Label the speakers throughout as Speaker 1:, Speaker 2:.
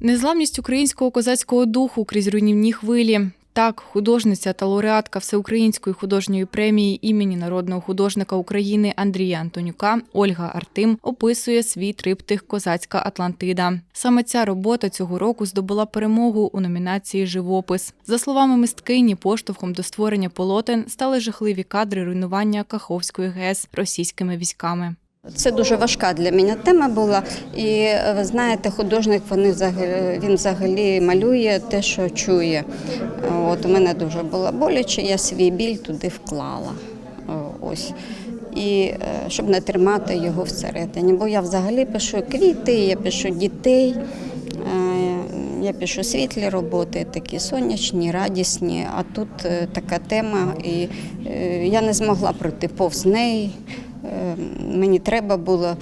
Speaker 1: Незламність українського козацького духу крізь руйнівні хвилі. Так, художниця та лауреатка Всеукраїнської художньої премії імені народного художника України Андрія Антонюка Ольга Артим описує свій триптих Козацька Атлантида. Саме ця робота цього року здобула перемогу у номінації Живопис. За словами мисткині, поштовхом до створення полотен стали жахливі кадри руйнування Каховської ГЕС російськими військами.
Speaker 2: Це дуже важка для мене тема була. І е, ви знаєте, художник вони взагалі, він взагалі малює те, що чує. От у мене дуже було боляче, я свій біль туди вклала. Ось. І е, щоб не тримати його всередині. Бо я взагалі пишу квіти, я пишу дітей, е, я пишу світлі роботи, такі сонячні, радісні. А тут е, така тема, і е, я не змогла пройти повз неї. Е, Мені треба було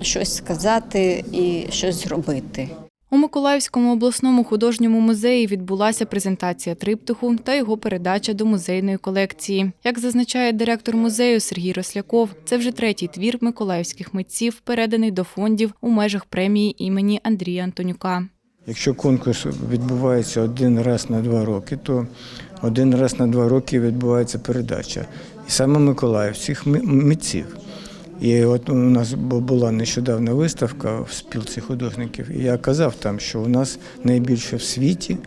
Speaker 2: щось сказати і щось зробити.
Speaker 1: У Миколаївському обласному художньому музеї відбулася презентація триптиху та його передача до музейної колекції. Як зазначає директор музею Сергій Росляков, це вже третій твір миколаївських митців, переданий до фондів у межах премії імені Андрія Антонюка.
Speaker 3: Якщо конкурс відбувається один раз на два роки, то один раз на два роки відбувається передача. І саме миколаївських митців. І от у нас була нещодавна виставка в спілці художників, і я казав там, що у нас найбільше в світі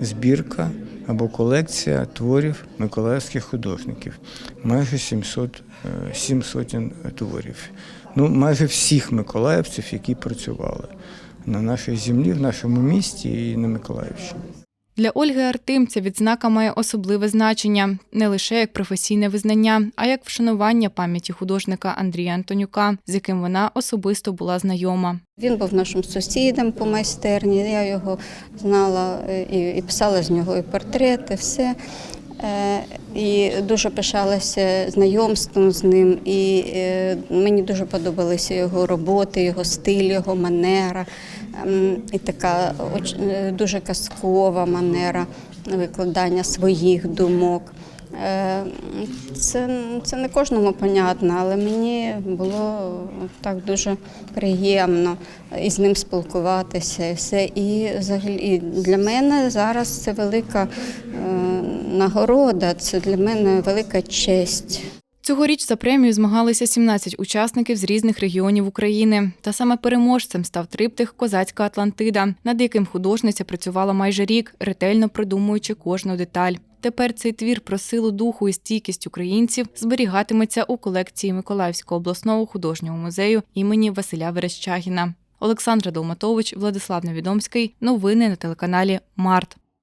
Speaker 3: збірка або колекція творів миколаївських художників. Майже 700, е, сім сотень творів. Ну, майже всіх миколаївців, які працювали на нашій землі, в нашому місті і на Миколаївщині.
Speaker 1: Для Ольги Артим ця відзнака має особливе значення не лише як професійне визнання, а як вшанування пам'яті художника Андрія Антонюка, з яким вона особисто була знайома.
Speaker 2: Він був нашим сусідом по майстерні, я його знала е, і писала з нього і портрети, все. Е, І дуже пишалася знайомством з ним. І е, мені дуже подобалися його роботи, його стиль, його манера. Ем, І така е, дуже казкова манера викладання своїх думок. Це, це не кожному понятно, але мені було так дуже приємно із ним спілкуватися. І все. І взагалі для мене зараз це велика нагорода, це для мене велика честь.
Speaker 1: Цьогоріч за премію змагалися 17 учасників з різних регіонів України. Та саме переможцем став триптих Козацька Атлантида, над яким художниця працювала майже рік, ретельно продумуючи кожну деталь. Тепер цей твір про силу духу і стійкість українців зберігатиметься у колекції Миколаївського обласного художнього музею імені Василя Верещагіна. Олександра Долматович, Владислав Невідомський. Новини на телеканалі Март.